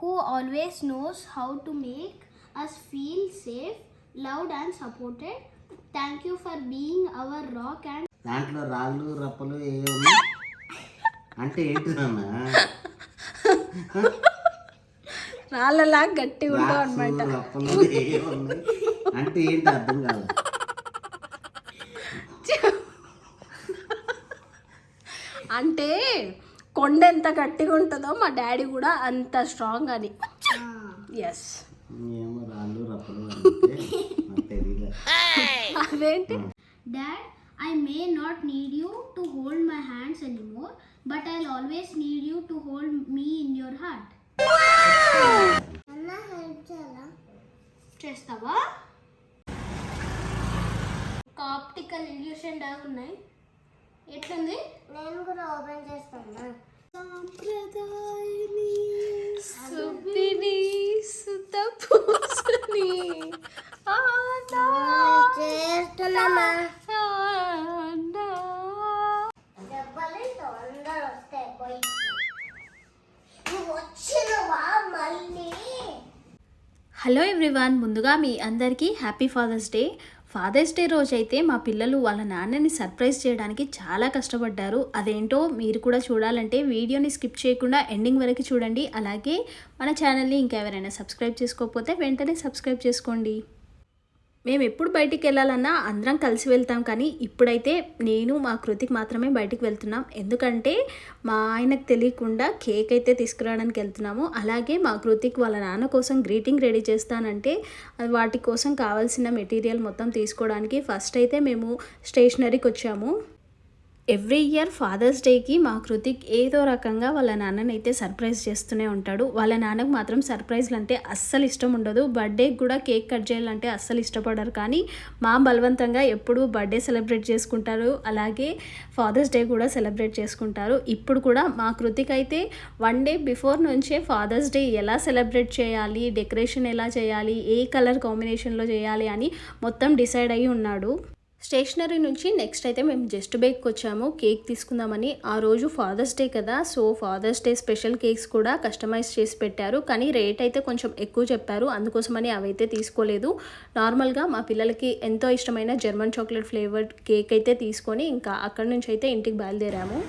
who always knows how to make us feel safe, loved, and supported. Thank you for being our rock and దాంట్లో రాళ్ళు రప్పలు ఏ ఉన్నాయి అంటే ఏంటిదన్నా రాళ్ళలా గట్టిగా ఉంటావు అనమాట రప్పలు ఏ ఉన్నాయి అంటే ఏంటి అర్థం కాదు అంటే కొండ ఎంత గట్టిగా ఉంటుందో మా డాడీ కూడా అంత స్ట్రాంగ్ అని ఎస్ అదేంటి? Dad, I may not need you to hold my hands anymore, but I'll always need you to hold me in your heart. చేస్తావా? ఒక ఆప్టికల్ ఇల్యూషన్ డాగ్ ఉన్నాయి. ఎట్లుంది? నేను కూడా ఓపెన్ చేస్తాను. సాంప్రదాయని సుబ్బిని సుత చేస్తున్నామా హలో ఎవ్రీవాన్ ముందుగా మీ అందరికీ happy father's day. Father's day రోజు అయితే మా పిల్లలు వాళ్ళ నాన్నని సర్ప్రైజ్ చేయడానికి చాలా కష్టపడ్డారు. అదేంటో మీరు కూడా చూడాలంటే వీడియోని స్కిప్ చేయకుండా ఎండింగ్ వరకు చూడండి. అలాగే మన ఛానల్ని ఇంకెవరైనా సబ్స్క్రైబ్ చేసుకోకపోతే వెంటనే సబ్స్క్రైబ్ చేసుకోండి. మేము ఎప్పుడు బయటికి వెళ్ళాలన్నా అందరం కలిసి వెళ్తాం కానీ ఇప్పుడైతే నేను మా కృతికి మాత్రమే బయటికి వెళ్తున్నాం. ఎందుకంటే మా ఆయనకు తెలియకుండా కేక్ అయితే తీసుకురావడానికి వెళ్తున్నాము. అలాగే మా కృతిక్ వాళ్ళ నాన్న కోసం గ్రీటింగ్ రెడీ చేస్తానంటే వాటి కోసం కావాల్సిన మెటీరియల్ మొత్తం తీసుకోవడానికి ఫస్ట్ అయితే మేము స్టేషనరీకి వచ్చాము. ఎవ్రీ ఇయర్ ఫాదర్స్ డేకి మా కృతిక్ ఏదో రకంగా వాళ్ళ నాన్నని అయితే సర్ప్రైజ్ చేస్తూనే ఉంటాడు. వాళ్ళ నాన్నకు మాత్రం సర్ప్రైజ్లు అంటే అస్సలు ఇష్టం ఉండదు. బర్త్డేకి కూడా కేక్ కట్ చేయాలంటే అస్సలు ఇష్టపడరు. కానీ మా బలవంతంగా ఎప్పుడూ బర్త్డే సెలబ్రేట్ చేసుకుంటారు. అలాగే ఫాదర్స్ డే కూడా సెలబ్రేట్ చేసుకుంటారు. ఇప్పుడు కూడా మా కృతిక్ అయితే వన్ డే బిఫోర్ నుంచే ఫాదర్స్ డే ఎలా సెలబ్రేట్ చేయాలి డెకరేషన్ ఎలా చేయాలి ఏ కలర్ కాంబినేషన్లో చేయాలి అని మొత్తం డిసైడ్ అయ్యి ఉన్నాడు. స్టేషనరీ నుంచి నెక్స్ట్ అయితే మేము జస్ట్ బేక్కి వచ్చాము. కేక్ తీసుకుందామని. ఆ రోజు ఫాదర్స్ డే కదా so father's day special cakes కూడా కస్టమైజ్ చేసి పెట్టారు. కానీ రేట్ అయితే కొంచెం ఎక్కువ చెప్పారు. అందుకోసమని అవైతే తీసుకోలేదు. నార్మల్గా మా పిల్లలకి ఎంతో ఇష్టమైన జర్మన్ చాక్లెట్ ఫ్లేవర్డ్ కేక్ అయితే తీసుకొని ఇంకా అక్కడి నుంచి అయితే ఇంటికి బయలుదేరాము.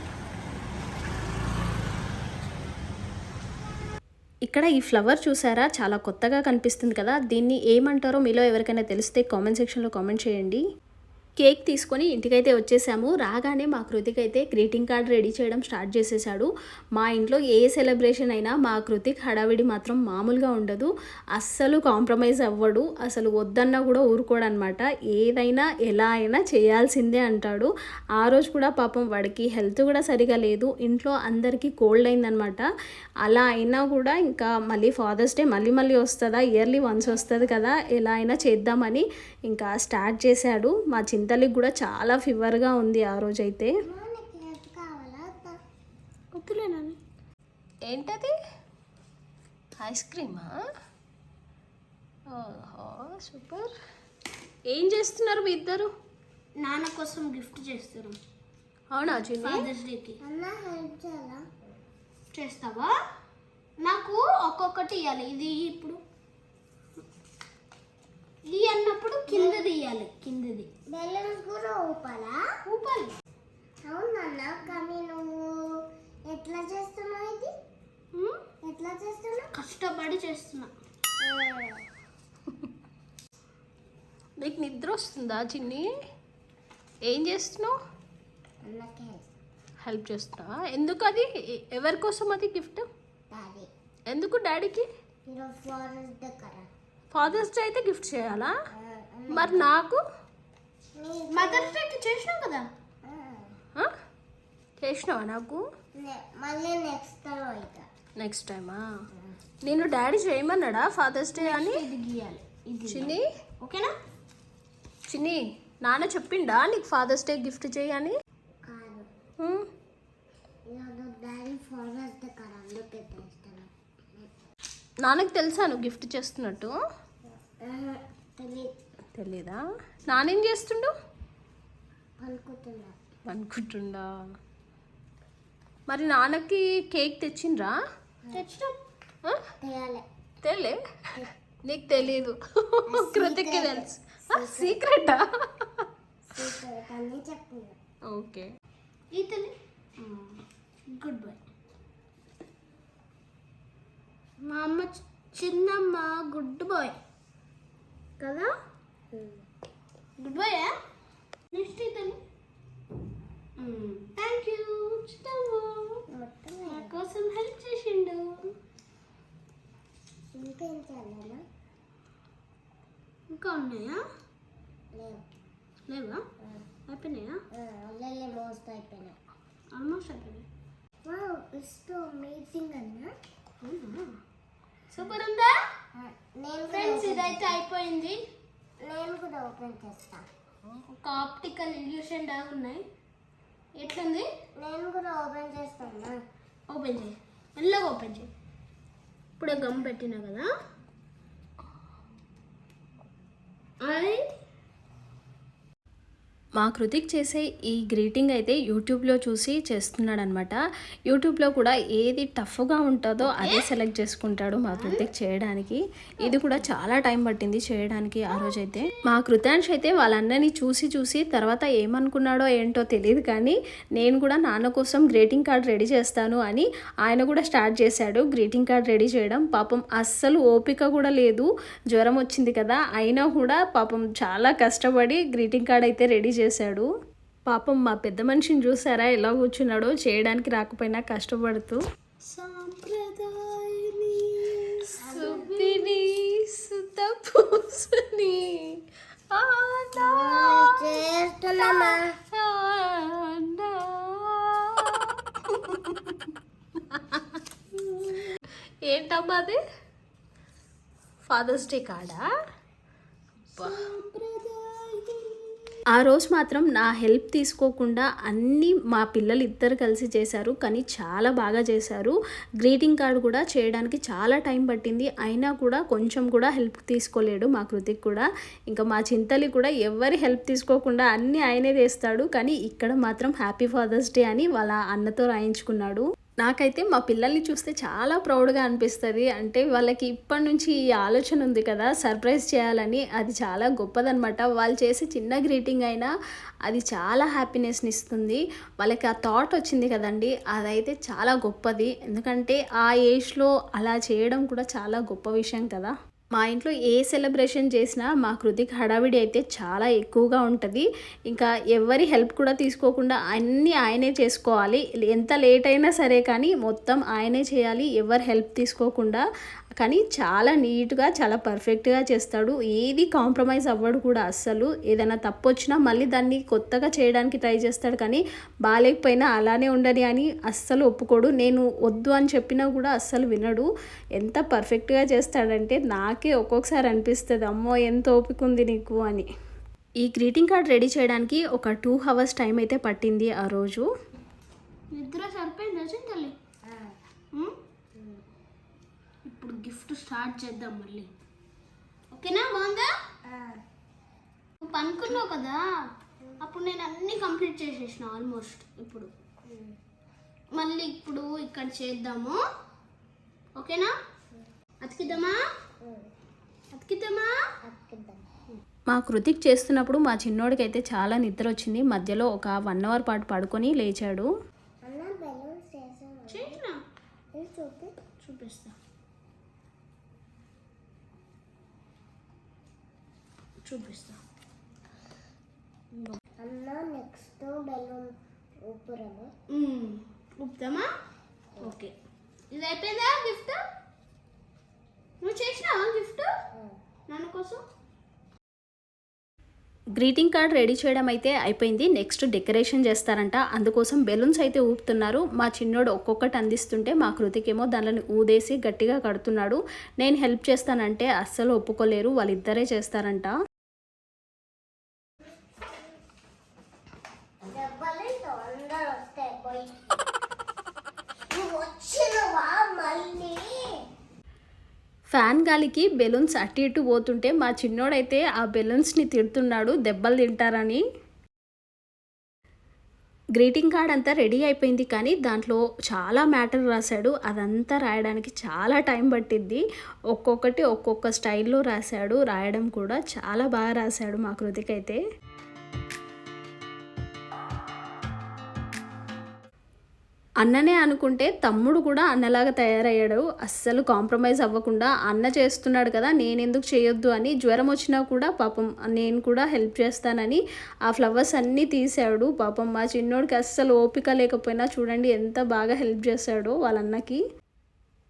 ఇక్కడ ఈ ఫ్లవర్ చూసారా? చాలా కొత్తగా కనిపిస్తుంది కదా. దీన్ని ఏమంటారో మీలో ఎవరికైనా తెలిస్తే కామెంట్ సెక్షన్లో కామెంట్ చేయండి. కేక్ తీసుకొని ఇంటికైతే వచ్చేసాము. రాగానే మా కృతిక్ అయితే గ్రీటింగ్ కార్డ్ రెడీ చేయడం స్టార్ట్ చేసేసాడు. మా ఇంట్లో ఏ సెలబ్రేషన్ అయినా మా కృతిక్ హడావిడి మాత్రం మామూలుగా ఉండదు. అస్సలు కాంప్రమైజ్ అవ్వడు. అసలు వద్దన్నా కూడా ఊరుకోడనమాట. ఏదైనా ఎలా అయినా చేయాల్సిందే అంటాడు. ఆ రోజు కూడా పాపం వాడికి హెల్త్ కూడా సరిగా లేదు. ఇంట్లో అందరికీ కోల్డ్ అయిందనమాట. అలా అయినా కూడా ఇంకా మళ్ళీ ఫాదర్స్ డే మళ్ళీ మళ్ళీ వస్తుందా? ఇయర్లీ వన్స్ వస్తుంది కదా? ఎలా అయినా చేద్దామని ఇంకా స్టార్ట్ చేశాడు. మా చింత చింతలికి కూడా చాలా ఫీవర్గా ఉంది ఆ రోజైతే. కేక్ కావాలా వద్దులేనని ఏంటది? ఐస్ క్రీమా? ఓహో సూపర్. ఏం చేస్తున్నారు మీ ఇద్దరు? నాన్న కోసం గిఫ్ట్ చేస్తున్నాం అవునా ఫాదర్స్ డేకి. చేస్తావా? నాకు ఒక్కొక్కటి ఇవ్వాలి ఇది ఇప్పుడు ఈ కిందది ఇవ్వాలి కిందది బెలూన్స్ కూడా ఊపాలా? ఊపాలి. అవునన్నా కానీ నువ్వు ఎట్లా చేస్తున్నావు ఇది? ఎట్లా చేస్తున్నావు కష్టపడి చేస్తున్నా. నీకు నిద్ర వస్తుందా చిన్ని? ఏం చేస్తున్నావు? హెల్ప్ చేస్తున్నావా? ఎందుకు అది? ఎవరి కోసం అది గిఫ్ట్? డాడీ. ఎందుకు డాడీకి? ఫాదర్స్ డే అయితే గిఫ్ట్ చేయాలా? మరి నాకు? మదర్స్ డేకి చేసినాం కదా? చేసినావా నాకు? మళ్ళీ నెక్స్ట్ అయితే. నెక్స్ట్ టైమా నేను డాడీ చేయమన్నాడా ఫాదర్స్ డే అని? చిన్ని? ఓకేనా? చిన్ని నాన్న చెప్పిండా నీకు ఫాదర్స్ డే గిఫ్ట్ చేయని? నాన్నకి తెలుసా నువ్వు గిఫ్ట్ చేస్తున్నట్టు? తెలీదా? నానేం చేస్తుండు? అనుకుంటుండా మరి నాన్నకి కేక్ తెచ్చిండ్రా? తెచ్చినాం. చేయాలి తెలియే నీకు తెలీదు. కృతిక్కి తెలుసు. సీక్రెటా ఓకే. గుడ్ బాయ్ మా అమ్మ చిన్నమ్మ గుడ్ బాయ్ కదా? గుడ్ బాయ్ నెక్స్ట్ ఇతను థ్యాంక్ యూ నా కోసం హెల్ప్ చేసిండు. ఇంకేం చేయాలన్నా ఇంకా ఉన్నాయా? లేవు. అయిపోయినాయా? మోస్ట్ అయిపోయినాయి. ఆల్మోస్ట్ అయిపోయినాయి. వావ్ ఇట్స్ సో అమేజింగ్ అన్న. సూపర్ ఉందా? నేను ఫ్రెండ్స్ ఇదైతే అయిపోయింది. నేను కూడా ఓపెన్ చేస్తా. ఒక ఆప్టికల్ ఇల్యూషన్ డాగ్ ఉన్నాయి. ఎట్లుంది? నేను కూడా ఓపెన్ చేస్తాను? ఓపెన్ చేయి. మెల్లగా ఓపెన్ చేయి. ఇప్పుడే గమ్ పెట్టినా కదా. ఐ మా కృతిక్ చేసే ఈ గ్రీటింగ్ అయితే యూట్యూబ్లో చూసి చేస్తున్నాడు అనమాట యూట్యూబ్లో కూడా ఏది టఫ్గా ఉంటుందో అదే సెలెక్ట్ చేసుకుంటాడు మా కృతిక్ చేయడానికి. ఇది కూడా చాలా టైం పట్టింది చేయడానికి ఆ రోజైతే. మా కృతాంష్ అయితే వాళ్ళందరినీ చూసి చూసి తర్వాత ఏమనుకున్నాడో ఏంటో తెలియదు కానీ నేను కూడా నాన్న కోసం గ్రీటింగ్ కార్డ్ రెడీ చేస్తాను అని ఆయన కూడా స్టార్ట్ చేశాడు గ్రీటింగ్ కార్డ్ రెడీ చేయడం. పాపం అస్సలు ఓపిక కూడా లేదు. జ్వరం వచ్చింది కదా అయినా కూడా పాపం చాలా కష్టపడి గ్రీటింగ్ కార్డ్ అయితే రెడీ చేశాడు. పాపం మా పెద్ద మనిషిని చూసారా? ఎలా కూర్చున్నాడో చేయడానికి రాకపోయినా కష్టపడుతూ. ఏంటమ్మా అది? ఫాదర్స్ డే కాడా ఆ రోజు మాత్రం నా హెల్ప్ తీసుకోకుండా అన్నీ మా పిల్లలు ఇద్దరు కలిసి చేశారు కానీ చాలా బాగా చేశారు. గ్రీటింగ్ కార్డ్ కూడా చేయడానికి చాలా టైం పట్టింది. అయినా కూడా కొంచెం కూడా హెల్ప్ తీసుకోలేడు మా కృతిక్ కూడా. ఇంకా మా చింతలి కూడా ఎవరి హెల్ప్ తీసుకోకుండా అన్నీ ఆయనే చేస్తాడు కానీ ఇక్కడ మాత్రం హ్యాపీ ఫాదర్స్ డే అని వాళ్ళ అన్నతో రాయించుకున్నాడు. నాకైతే మా పిల్లల్ని చూస్తే చాలా ప్రౌడ్గా అనిపిస్తుంది. అంటే వాళ్ళకి ఇప్పటి నుంచి ఈ ఆలోచన ఉంది కదా సర్ప్రైజ్ చేయాలని. అది చాలా గొప్పదనమాట. వాళ్ళు చేసే చిన్న గ్రీటింగ్ అయినా అది చాలా హ్యాపీనెస్ని ఇస్తుంది. వాళ్ళకి ఆ థాట్ వచ్చింది కదండి అదైతే చాలా గొప్పది. ఎందుకంటే ఆ ఏజ్లో అలా చేయడం కూడా చాలా గొప్ప విషయం కదా. మా ఇంట్లో ఏ సెలబ్రేషన్ చేసినా మా కృతిక్ హడావిడి అయితే చాలా ఎక్కువగా ఉంటుంది. ఇంకా ఎవరి హెల్ప్ కూడా తీసుకోకుండా అన్నీ ఆయనే చేసుకోవాలి. ఎంత లేట్ అయినా సరే కానీ మొత్తం ఆయనే చేయాలి. ఎవరి హెల్ప్ తీసుకోకుండా కానీ చాలా నీట్గా చాలా పర్ఫెక్ట్గా చేస్తాడు. ఏది కాంప్రమైజ్ అవ్వడు కూడా అస్సలు. ఏదైనా తప్పు వచ్చినా మళ్ళీ దాన్ని కొత్తగా చేయడానికి ట్రై చేస్తాడు కానీ బాగాలేకపోయినా అలానే ఉండని అని అస్సలు ఒప్పుకోడు. నేను వద్దు అని చెప్పినా కూడా అస్సలు వినడు. ఎంత పర్ఫెక్ట్గా చేస్తాడంటే నాకే ఒక్కొక్కసారి అనిపిస్తుంది. అమ్మో ఎంత ఓపిక ఉంది నీకు అని. ఈ గ్రీటింగ్ కార్డ్ రెడీ చేయడానికి ఒక టూ అవర్స్ టైం అయితే పట్టింది ఆ రోజు. నిద్ర సరిపోయింది తల్లి ఉమ్? ఇప్పుడు గిఫ్ట్ స్టార్ట్ చేద్దాం మళ్ళీ. ఓకేనా బాగుందా? నువ్వు పనుకున్నావు కదా? అప్పుడు నేను అన్నీ కంప్లీట్ చేసేసిన ఆల్మోస్ట్ ఇప్పుడు. మళ్ళీ ఇప్పుడు ఇక్కడ చేద్దాము. ఓకేనా? అతికిద్దామా? అతికిద్దామా? మా కృతిక్ చేస్తున్నప్పుడు మా చిన్నోడికి అయితే చాలా నిద్ర వచ్చింది. మధ్యలో ఒక వన్ అవర్ పాటు పడుకొని లేచాడు అన్న బెలూన్స్ చేసాను చేసిన ఇది చూపి చూపిస్తా చూపిస్తా. అన్న నెక్స్ట్ బెలూన్ ఊపురము. ఉప్తామా ఓకే. ఇది అయిపోయిందా గిఫ్ట్ నువ్వు చేసినావా గిఫ్ట్ నాన్న కోసం? గ్రీటింగ్ కార్డ్ రెడీ చేయడం అయితే అయిపోయింది. నెక్స్ట్ డెకరేషన్ చేస్తారంట. అందుకోసం బెలూన్స్ అయితే ఊపుతున్నారు. మా చిన్నోడు ఒక్కొక్కటి అందిస్తుంటే మా కృతికేమో దానిని ఊదేసి గట్టిగా కడుతున్నాడు. నేను హెల్ప్ చేస్తానంటే అస్సలు ఒప్పుకోలేరు. వాళ్ళిద్దరే చేస్తారంట దెబ్బలు అందరూ వస్తాయి పోయి నువ్వు వచ్చినవా మళ్ళీ ఫ్యాన్ గాలికి బెలూన్స్ అటు ఇటు పోతుంటే మా చిన్నోడైతే ఆ బెలూన్స్ని తిడుతున్నాడు దెబ్బలు తింటారని. గ్రీటింగ్ కార్డ్ అంతా రెడీ అయిపోయింది కానీ దాంట్లో చాలా మ్యాటర్ రాశాడు. అదంతా రాయడానికి చాలా టైం పట్టింది ఒక్కొక్కటి ఒక్కొక్క స్టైల్లో రాశాడు. రాయడం కూడా చాలా బాగా రాశాడు మా కృతికైతే. అన్ననే అనుకుంటే తమ్ముడు కూడా అన్నలాగా తయారయ్యాడు. అస్సలు కాంప్రమైజ్ అవ్వకుండా అన్న చేస్తున్నాడు కదా నేను ఎందుకు చేయొద్దు అని జ్వరం వచ్చినా కూడా పాపం నేను కూడా హెల్ప్ చేస్తానని ఆ ఫ్లవర్స్ అన్నీ తీసాడు పాపం మా చిన్నోడికి అస్సలు ఓపిక లేకపోయినా చూడండి ఎంత బాగా హెల్ప్ చేశాడో వాళ్ళ అన్నకి.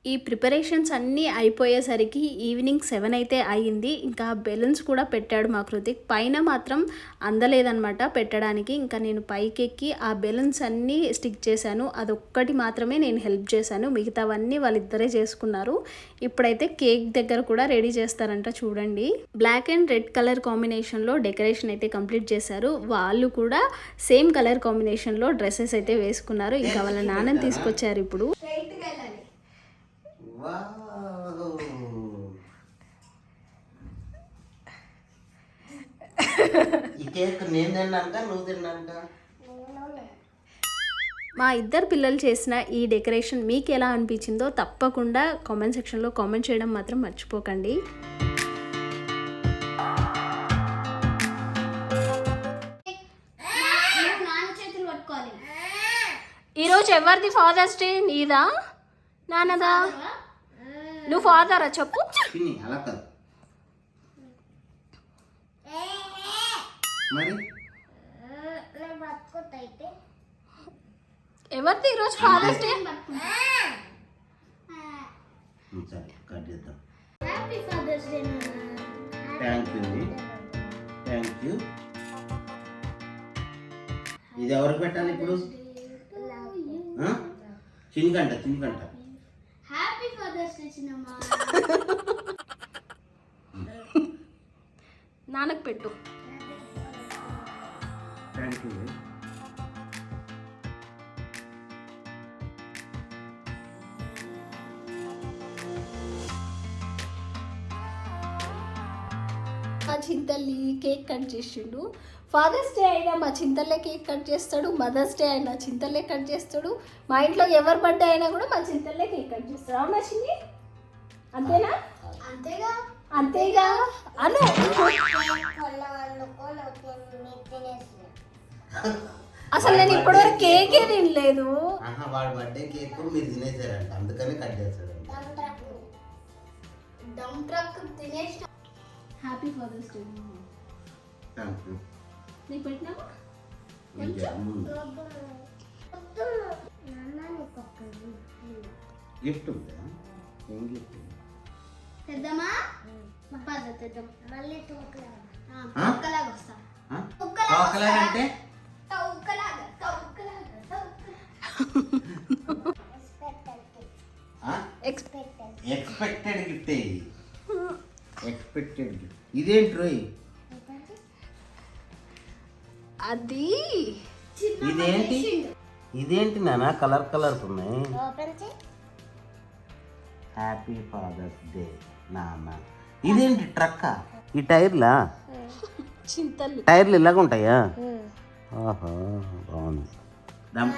ఈ ప్రిపరేషన్స్ అన్నీ అయిపోయేసరికి ఈవినింగ్ సెవెన్ అయితే అయ్యింది. ఇంకా బెలూన్స్ కూడా పెట్టాడు మా కృతిక్. పైన మాత్రం అందలేదనమాట పెట్టడానికి. ఇంకా నేను పైకెక్కి ఆ బెలూన్స్ అన్నీ స్టిక్ చేశాను. అదొక్కటి మాత్రమే నేను హెల్ప్ చేశాను. మిగతావన్నీ వాళ్ళిద్దరే చేసుకున్నారు. ఇప్పుడైతే కేక్ దగ్గర కూడా రెడీ చేస్తారంట చూడండి. బ్లాక్ అండ్ రెడ్ కలర్ కాంబినేషన్లో డెకరేషన్ అయితే కంప్లీట్ చేశారు. వాళ్ళు కూడా సేమ్ కలర్ కాంబినేషన్లో డ్రెస్సెస్ అయితే వేసుకున్నారు. ఇంకా వాళ్ళ నాన్నని తీసుకొచ్చారు ఇప్పుడు. ఈ కేక్ నేను తిన్నాక నువ్వు తిన్నాక మా ఇద్దరు పిల్లలు చేసిన ఈ డెకరేషన్ మీకు ఎలా అనిపించిందో తప్పకుండా కామెంట్ సెక్షన్లో కామెంట్ చేయడం మాత్రం మర్చిపోకండి. ఈరోజు ఎవరిది ఫాదర్స్ డే? నీదా? నాన్నదా? నువ్వు ఫాదరా చెప్పు. పిన్ని అలా కాదు. మరి? ఎవరిది ఈరోజు ఫాదర్స్ డే సరే కట్ చేద్దాం. Happy father's day thank you thank you ఇది ఎవరికి పెట్టాలి ఇప్పుడు? ఆ? చినికంట చినికంట హ్యాపీ ఫాదర్స్ డే చిన్నమ్మా నాన్నకు పెట్టు. థ్యాంక్ యూ చింతల్లి కేక్ కట్ చేసిండు. ఫాదర్స్ డే అయినా మా చింతల్లే కేక్ కట్ చేస్తాడు మదర్స్ డే అయినా చింతల్లే కట్ చేస్తాడు. మా ఇంట్లో ఎవరి బర్త్డే అయినా కూడా మా చింతల్లే కేక్ కట్ చేస్తాడు. అవునా చిన్ని? అంతేనా? అంతేగా. అంతేగా? అను అసలు నేను ఇప్పటివరకు కేకే తినలేదు. వాడు బర్త్డే కేక్ మీరు తినేసారంట. అందుకని కట్ చేస్తాడంట. డమ్ ట్రక్ తినేసిన happy father's day thank you నీకు ఒక్కటి గిఫ్ట్ ఉందా. ఏం గిఫ్ట్ పెద్దమ్మా పద తెద్దాం. మళ్ళీ వస్తా. తోకలాగంటే ఒక్కలాగా ఒక్కలాగా expected expected gift expected gift ఇదేంటి రోయ్? అది. ఇదేంటి? ఇదేంటి నాన్న కలర్ కలర్స్ ఉన్నాయి. ఓపెన్ చేయి హ్యాపీ ఫాదర్స్ డే నాన్న ఇదేంటి ట్రక్కా? ఈ టైర్లా? చింతల్లి టైర్లు ఇలాగ ఉంటాయా? ఆహా బాగుంది.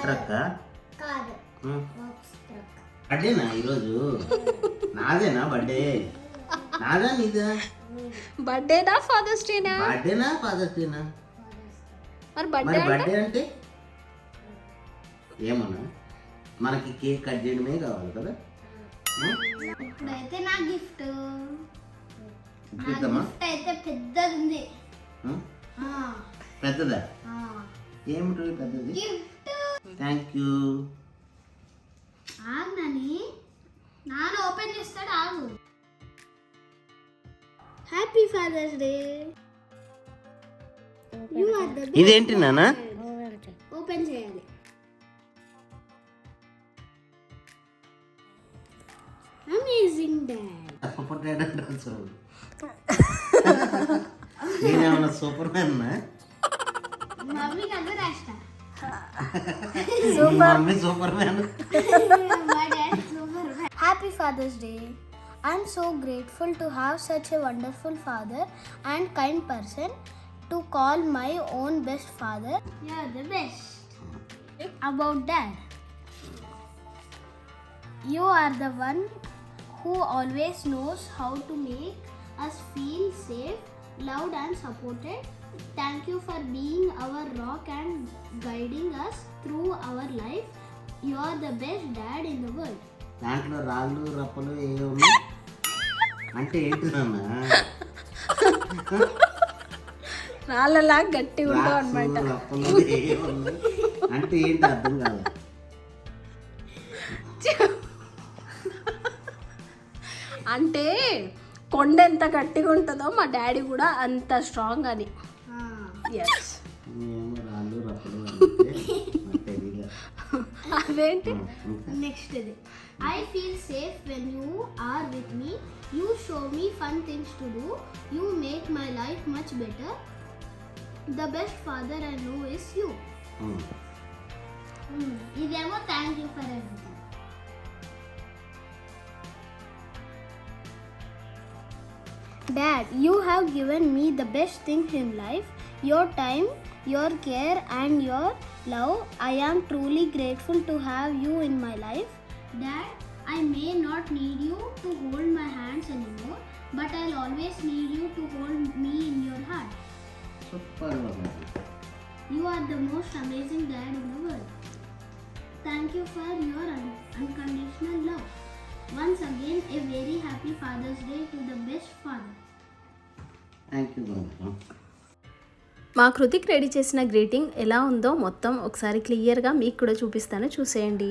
ట్రక్కా. బాక్స్ ట్రక్ బర్త్డేనా ఈరోజు? నాదేనా బర్త్డే? నాదా నీదా? బర్త్డేనా ఫాదర్స్ డేనా బర్త్డేనా ఫాదర్స్ డేనా మరి మరి బర్త్డే బర్త్డే అంటే? ఏమన్నా? మనకి కేక్ కట్ చేయడమే కావాలి కదా? ఇప్పుడైతే నా గిఫ్ట్. గిఫ్ట్ అయితే పెద్దది ఉంది పెద్దదా? ఆ. ఏమిటి పెద్దది? గిఫ్ట్. థ్యాంక్ యూ ఆగు నాని. నాన్న ఓపెన్ చేస్తాడు ఆగు. Happy father's day you are the ఇదేంటి నాన్న? ఓపెన్ చేయాలి. అమేజింగ్ డాడ్ సూపర్ నేనేమన్నా సూపర్ మ్యాన్ మమ్మీకి అదే రాష్ట mummy superman My dad super Happy Father's Day. I'm so grateful to have such a wonderful father and kind person to call my own best father. You're the best. about dad. You are the one who always knows how to make us feel safe, loved, and supported. Thank you for being our rock and guiding us through our life. You are the best dad in the world. దాంట్లో రాళ్ళు రప్పలు ఏ ఉన్నాయి అంటే ఏంటి నాన్న? రాళ్ళలా గట్టి ఉండవు అనమాట అంటే ఏంటి అర్థం కాదు అంటే కొండ ఎంత గట్టిగా ఉంటుందో మా డాడీ కూడా అంత స్ట్రాంగ్ అని అదేంటి? day. I feel safe when you are with me. You show me fun things to do. You make my life much better. The best father I know is you. ఇదేమో thank you for everything Dad, you have given me the best thing in life your time, your care, and your love. I am truly grateful to have you in my life. Dad, I may not need you to hold my hands anymore, but I'll always need you to hold me in your heart. Super You are the most amazing dad in the world. Thank you for your un- unconditional love. Once again, a very happy Father's Day to the best father. Thank you మా Kritik ready చేసిన greeting ఎలా ఉందో మొత్తం ఒకసారి క్లియర్గా మీకు కూడా చూపిస్తాను చూసేయండి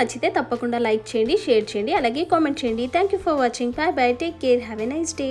నచ్చితే తప్పకుండా లైక్ చేయండి షేర్ చేయండి అలాగే కామెంట్ చేయండి. Thank you for watching bye bye take care have a nice day